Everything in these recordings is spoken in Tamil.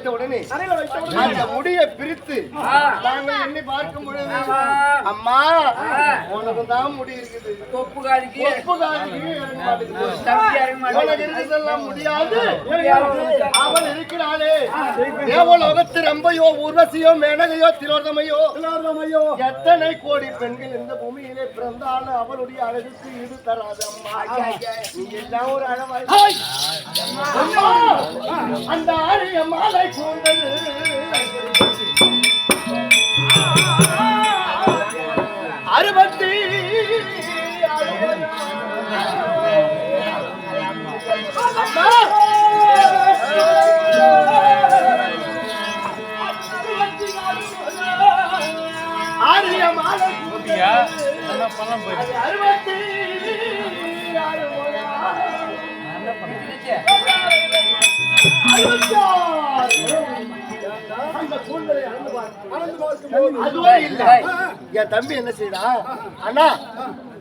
வைத்த உடனே அந்த முடியை பிரித்து ஆ. நாங்கள் எண்ணி பார்க்கும் பொழுது. அம்மா. உனக்கு தான் முடி இருக்குது. தொப்பு காலிக்கு. தம்பி இறங்க உனக்கு. இருந்ததெல்லாம் முடியாது. அவள் இருக்கிறாளே தேவலோகத்து ரம்பையோ ஊர்வசியோ மேனகையோ திலோதமையோ ஐயோ எத்தனை கோடி பெண்கள் இந்த பூமியிலே பிறந்தாலும் அவளுடைய அழகுக்கு ஈடு தராது அம்மா. நீ எல்லாம் ஒரு அழகாய் அந்த ஆரிய மாலை கூந்தல் அறுபத்தி ஆரிய அறுபத்தி ஆறு அளந்து அதுவே இல்ல. என் தம்பி என்ன செய்தான் அண்ணா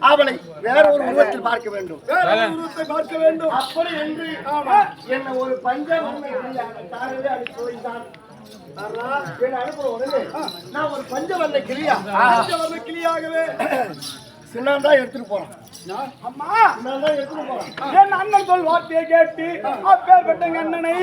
அவளை வேற ஒரு உருவத்தில் பார்க்க வேண்டும். வேற ஒரு உருவத்தை பார்க்க வேண்டும். அப்படி என்று என்ன ஒரு பஞ்ச தாரவே அனுப்புற உடனே நான் ஒரு பஞ்ச வந்த கிளியா? பஞ்சவர்ண கிளியாகவே. சின்னம் தான் எடுத்துட்டு போறேன். அம்மா. சின்னம் தான் எடுத்துட்டு போறேன். என் அண்ணன் சொல் வார்த்தையை கேட்டு அப்பேற்பட்ட அண்ணனை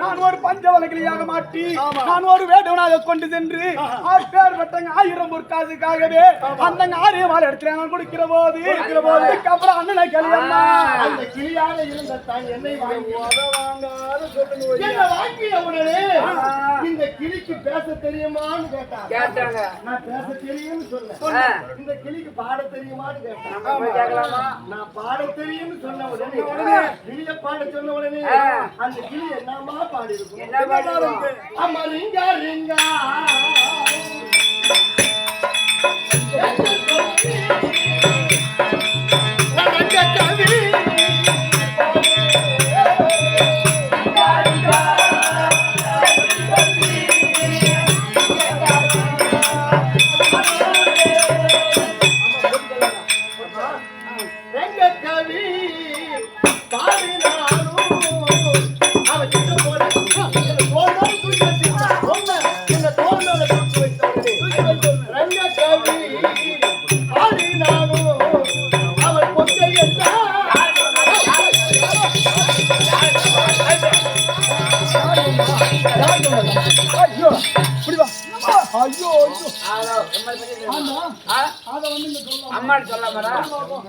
நான் ஒரு பஞ்சவலகிளியாக மாட்டி நான் ஒரு வேடவனாக கொண்டு சென்று அப்பேற்பட்ட ஆயிரம் பொற்காசுக்காகவே அந்த ஆரியம் இடத்துல நான் கொடுக்கிற போது அதுக்கப்புறம் அண்ணனை கல்யாணம் அந்த இருந்த தான் என்னை வாங்கி. வாங்காத சொல்லுங்க என்ன வாங்கிய உடனே இந்த கிளிக்கு பேச தெரியுமான்னு கேட்டான். கேட்டாங்க. நான் பேச தெரியும்னு. சொன்னேன். இந்த கிளிக்கு பாட தெரியுமான்னு கேட்கலாமா? நான் பாட தெரியும்னு சொன்ன உடனே கிளிய பாட சொன்ன உடனே. அந்த கிளி என்னமா பாடி இருக்கும் என்ன அம்மா ரிங்கா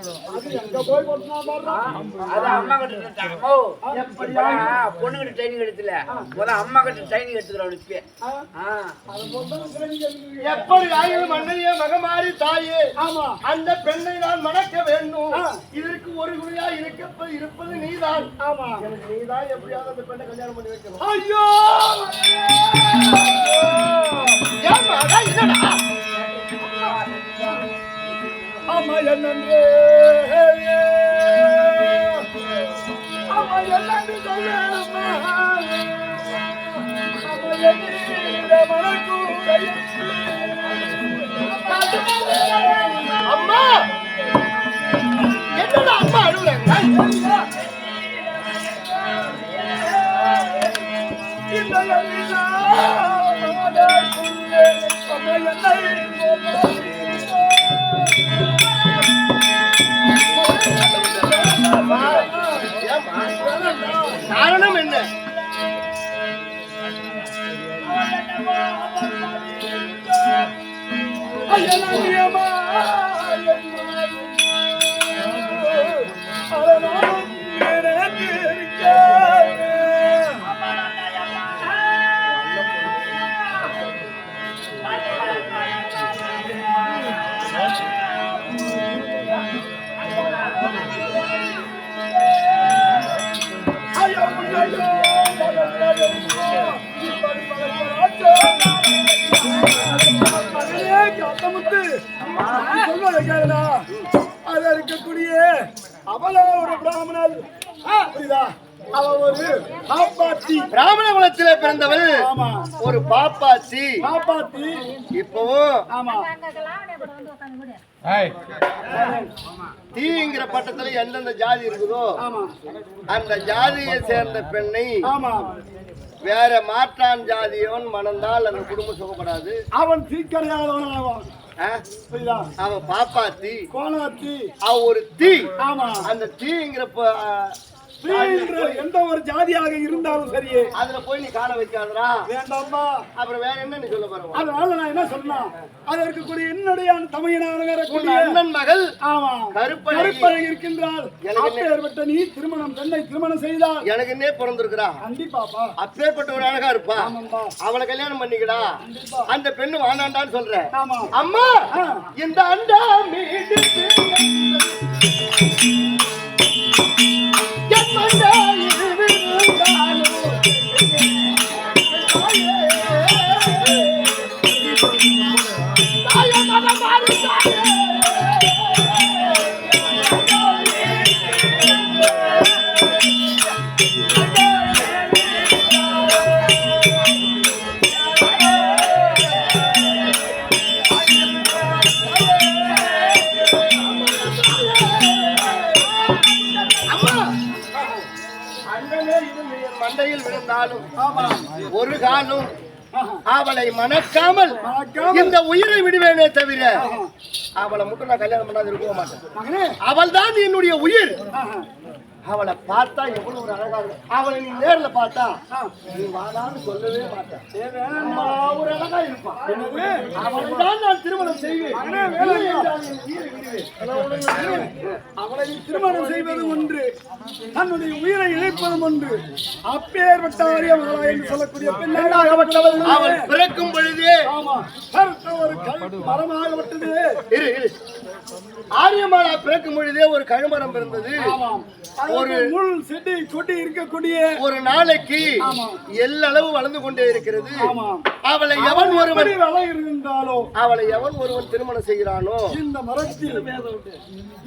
போட்டுனா பாருடா அது அம்மா கிட்ட சொல்லிட்டாங்க. ஓ, எப்படியா? பொண்ணு கிட்ட ட்ரைனிங் எடுத்துல. முதல்ல அம்மா கிட்ட ட்ரைனிங் எடுத்துக்கிறோம் சிறந்த எப்படி ஆயிரம் அன்னையே மகமாரி தாயே? ஆமா. அந்த பெண்ணை நான் மணக்க வேண்டும். இதற்கு ஒரு குழியா இருக்க இருப்பது நீதான். ஆமா. எனக்கு நீதான் எப்படியாவது அந்த பெண்ணை கல்யாணம் பண்ணி வைக்கணும். ஐயோ! அதான் என்னடா? ஆமா என்னன்றே ஆமா என்னன்று மனக்கூடைய அம்மா! என்னடா அம்மா அழுகுறாங்க இந்த காரணம் என்ன? அவளோ ஒரு பிராமணல் புரியுதா? அவ ஒரு காப்பாத்தி. பிராமண குலத்திலே பிறந்தவள். ஆமா. ஒரு பாப்பாச்சி காப்பாத்தி இப்பவும் ஆமா. தீங்கிற பட்டத்துல எந்தெந்த ஜாதி இருக்குதோ ஆமா. அந்த ஜாதியை சேர்ந்த பெண்ணை ஆமா. வேற மாற்றான் ஜாதியவன் மணந்தால் அந்த குடும்பம் சுகப்படாது. அவன் தீக்கரையாதவன் அவன்? புரியுதா? அவன் பாப்பாத்தி. கோணாத்தி அவ ஒரு தீ. ஆமா. அந்த தீங்கிற ப- ஆ, தீன்ற எந்த ஒரு ஜாதியாக இருந்தாலும் சரியே. அதுல போய் நீ காலை வைக்காதடா. வேண்டாமா அப்புறம் வேற என்ன சொல்ல போற அதனால நான் என்ன சொன்னா அதற்கு கூடிய என்னுடைய வேற உன் கூடிய அண்ணன் மகள் ஆமா கருப்பழகி. இருக்கின்றால் அப்பேற்பட்ட நீ திருமணம் பெண்ணை திருமணம் செய்தால் எனக்கு என்ன பிறந்திருக்கிறா. கண்டிப்பாப்பா அப்பேற்பட்ட ஒரு அழகா இருப்பா. அவளை கல்யாணம் பண்ணிக்கடா. அந்த பெண்ணு வாண்டாண்டான்னு சொல்றேன் அம்மா. இந்த அண்டா மீது என் மண்டையில் ஒரு காலம். அவளை மணக்காமல். இந்த உயிரை விடுவேனே தவிர அவளை மட்டும் நான் கல்யாணம் பண்ணாது இருக்க மாட்டேன் அவள் தான் என்னுடைய உயிர். அவளை பார்த்தா எவ்வளவு ஒரு அழகா இருக்கு அவளை நீ நேர்ல பார்த்தா. நீ வாடான்னு சொல்லவே மாட்டேன் ஒரு இருப்பான் நான் திருமணம் செய்வேன் திருமணம் செய்வது ஒன்று தன்னுடைய உயிரை இழைப்பதும் ஒன்று அப்பேற்பட்ட என்று சொல்லக்கூடிய அவள் பிறக்கும் பொழுதே ஆமா. ஒரு மரமாகப்பட்டது. இரு இரு. ஆரியமாலா பிறக்கும் பொழுதே ஒரு கழுமரம் பிறந்தது. ஒரு முள் செடி கொடி இருக்கக்கூடிய ஒரு நாளைக்கு. எல்லளவு வளர்ந்து கொண்டே இருக்கிறது. அவளை எவன் ஒருவன் இருந்தாலோ அவளை எவன் ஒருவன் திருமணம் செய்கிறானோ? இந்த மரத்தில்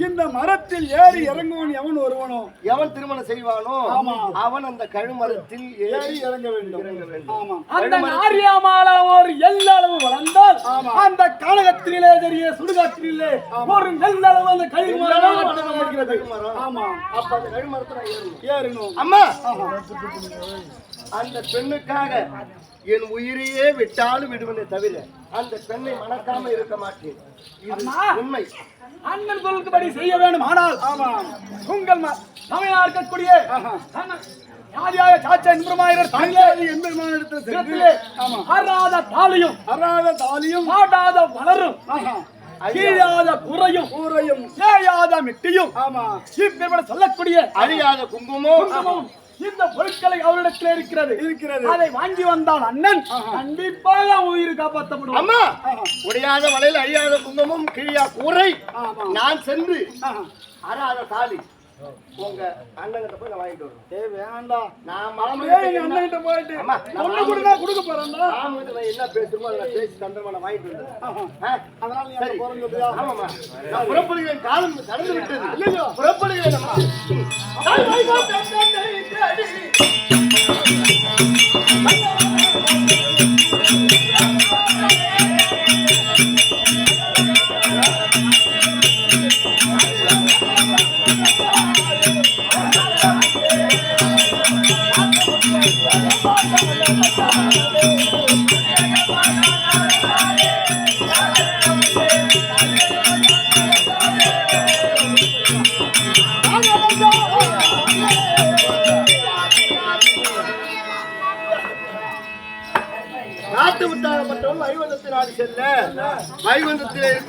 இந்த மரத்தில் ஏறி இறங்குவன் எவன் ஒருவனோ? எவன் திருமணம் செய்வானோ? ஆமா. அவன் அந்த கழுமரத்தில் ஏறி ஏறி இறங்க வேண்டும். அந்த ஆரியாமால ஒரு எல்லளவு வளர்ந்தால். அந்த கானகத்திலே தெரிய சுடுகாட்டிலே ஒரு நெல்லளவு அந்த கழிவு எல்லளவு மரம் வளர்ந்து கொண்டிருக்கிற கழுமரம். ஆமா அப்ப அந்த கழுமரத்தை நான் ஏறணும். அம்மா. அந்த பெண்ணுக்காக என் உயிரையே விட்டாலும் விடுவனே தவிர அந்த பெண்ணை மணக்காம இருக்க மாட்டேன். இது. உண்மை. அண்ணன் சொல்லும்படி செய்ய வேண்டும். ஆனால் உங்கள் தமிழா இருக்கக்கூடிய சாச்சா ஆறாத தாலியும் அறாத தாலியும் பாடாத வளரும். கீழாத குறையும் கூரையும். ஏயாத மிட்டியும் ஆமா. இப்படி சொல்லக்கூடிய அழியாத குங்குமம், இந்த பொருட்களை அவரிடத்தில் இருக்கிறது. இருக்கிறது. அதை வாங்கி வந்தால் அண்ணன். கண்டிப்பாக உயிர் காப்பாற்றப்படும் அம்மா. உடையாத வலையில் அழியாத குங்குமம் கிழியா கூரை. நான் சென்று. அறாத தாலி. உங்க அண்ணங்கிட்ட போய் நான் வாங்கிட்டு ஏய் வேண்டாம் நான் மாமன் அப்படியே எங்க கிட்ட என்ன- அண்ணன்கிட்ட போயிட்டு ஒண்ணு கொடுங்க கொடுக்க போறேன்டா. கிட்ட நான் என்ன பேசுமோ அதை பேசி தந்திரமா நான் வாங்கிட்டு. ஆ? அதனால நீ சரி. அங்க போறீங்க ஆமாம்மா. நான் புறப்படுகிறேன். காலம் கடந்து விட்டது. இல்லையோ. புறப்படுகிறேன். அம்மா. நாடு செல்ல. வைகுந்தத்தில் இருக்கும்